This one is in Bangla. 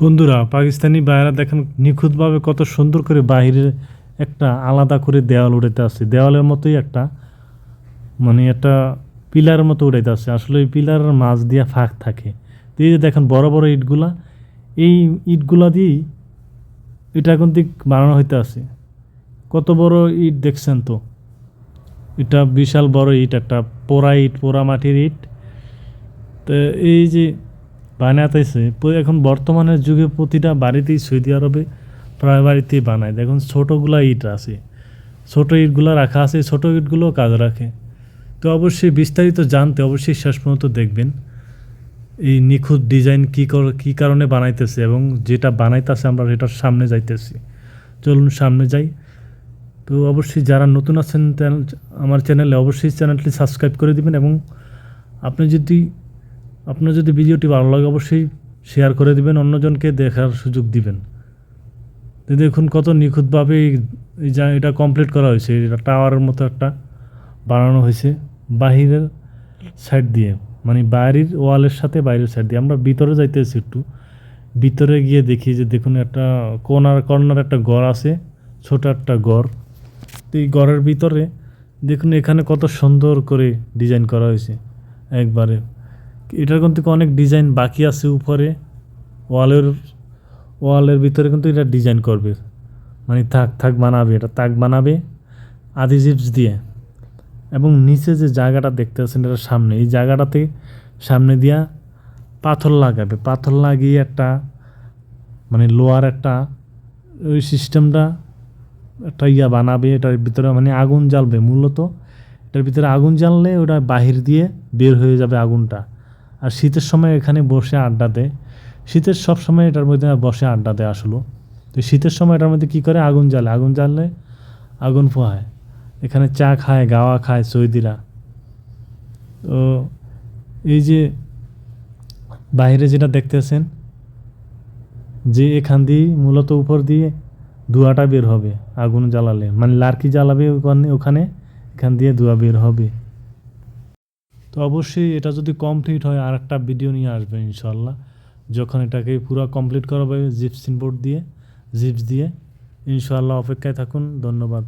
বন্ধুরা, পাকিস্তানি বাইরা দেখেন নিখুঁতভাবে কত সুন্দর করে বাইরে একটা আলাদা করে দেওয়াল উড়াইতে আসছে দেওয়ালের মতোই একটা মানে একটা পিলারের মতো উড়াইতে আসছে আসলে ওই পিলারের মাছ দিয়া ফাঁক থাকে। এই যে দেখেন বড় বড় ইটগুলা, এই ইটগুলা দিয়েই এটা এখন দিক বানানো হইতে আসে কত বড় ইট দেখছেন তো? এটা বিশাল বড় ইট, একটা পোড়া ইট, পোড়া মাটির ইট। তো এই যে বানাতেছে এখন বর্তমানের যুগে প্রতিটা বাড়িতেই সৌদি আরবে প্রায় বাড়িতেই বানায়। দেখুন, ছোটোগুলা ইট আছে। ছোটো ইটগুলো রাখা আছে, ছোটো ইটগুলো কাজ রাখে। তো অবশ্যই বিস্তারিত জানতে অবশ্যই শেষ পর্যন্ত দেখবেন এই নিখুঁত ডিজাইন কী কর, কী কারণে বানাইতেছে এবং যেটা বানাইতেছে আমরা সেটার সামনে যাইতেছি। চলুন সামনে যাই। তো অবশ্যই যারা নতুন আছেন আমার চ্যানেলে অবশ্যই চ্যানেলটি সাবস্ক্রাইব করে দিবেন এবং আপনি যদি আপনার যদি ভিডিওটি ভালো লাগে অবশ্যই শেয়ার করে দিবেন, অন্যজনকে দেখার সুযোগ দিবেন। দেখুন কত নিখুঁতভাবে এই- এই যা, এটা কমপ্লিট করা হয়েছে। এটা টাওয়ারের মতো একটা বানানো হয়েছে বাহিরের সাইড দিয়ে। মানে বাইরের ওয়ালের সাথে বাইরের সাইড দিয়ে। আমরা ভিতরে যাইতেছি একটু। ভিতরে গিয়ে দেখি যে দেখুন একটা কোনার, কর্নার একটা ঘর আছে, ছোট একটা ঘর। তো এই ঘরের ভিতরে দেখুন এখানে কত সুন্দর করে ডিজাইন করা হয়েছে একবারে। এটার কিন্তু অনেক ডিজাইন বাকি আছে উপরে। ওয়ালের ওয়ালের ভিতরে কিন্তু এটা ডিজাইন করবে। মানে থাক থাক বানাবে, এটা তাক বানাবে আদি জিপস দিয়ে। এবং নিচে যে জায়গাটা দেখতে পাচ্ছেন এটা সামনে। এই জায়গাটাতে সামনে দিয়া পাথর লাগাবে। পাথর লাগিয়ে একটা মানে লোয়ার একটা, ওই সিস্টেমটা একটা ইয়া বানাবে। এটার ভিতরে মানে আগুন জ্বালবে। মূলত এটার ভিতরে আগুন জ্বাললে ওটা বাহির দিয়ে বের হয়ে যাবে আগুনটা। আর শীতের সময় এখানে বসে আড্ডা দেয়। শীতের সব সময় এটার মধ্যে বসে আড্ডা দেয় আসলো। তো শীতের সময় এটার মধ্যে কী করে? আগুন জ্বালে আগুন জ্বাললে আগুন পোহায়। এখানে চা খায়, গাওয়া খায় সৌদিরা। তো এই যে বাইরে যেটা দেখতেছেন, যে এখান দিয়ে মূলত উপর দিয়ে ধোঁয়াটা বের হবে আগুন জ্বালালে। মানে লার্কি জ্বালাবে ওখানে ওখানে, এখান দিয়ে ধোঁয়া বের হবে। তো অবশ্যই এটা যদি কমপ্লিট হয় আর একটা ভিডিও নিয়ে আসবে ইনশাল্লাহ যখন এটাকে পুরো কমপ্লিট করা হবে জিপসিন বোর্ড দিয়ে জিপস দিয়ে। ইনশাল্লাহ অপেক্ষায় থাকুন, ধন্যবাদ।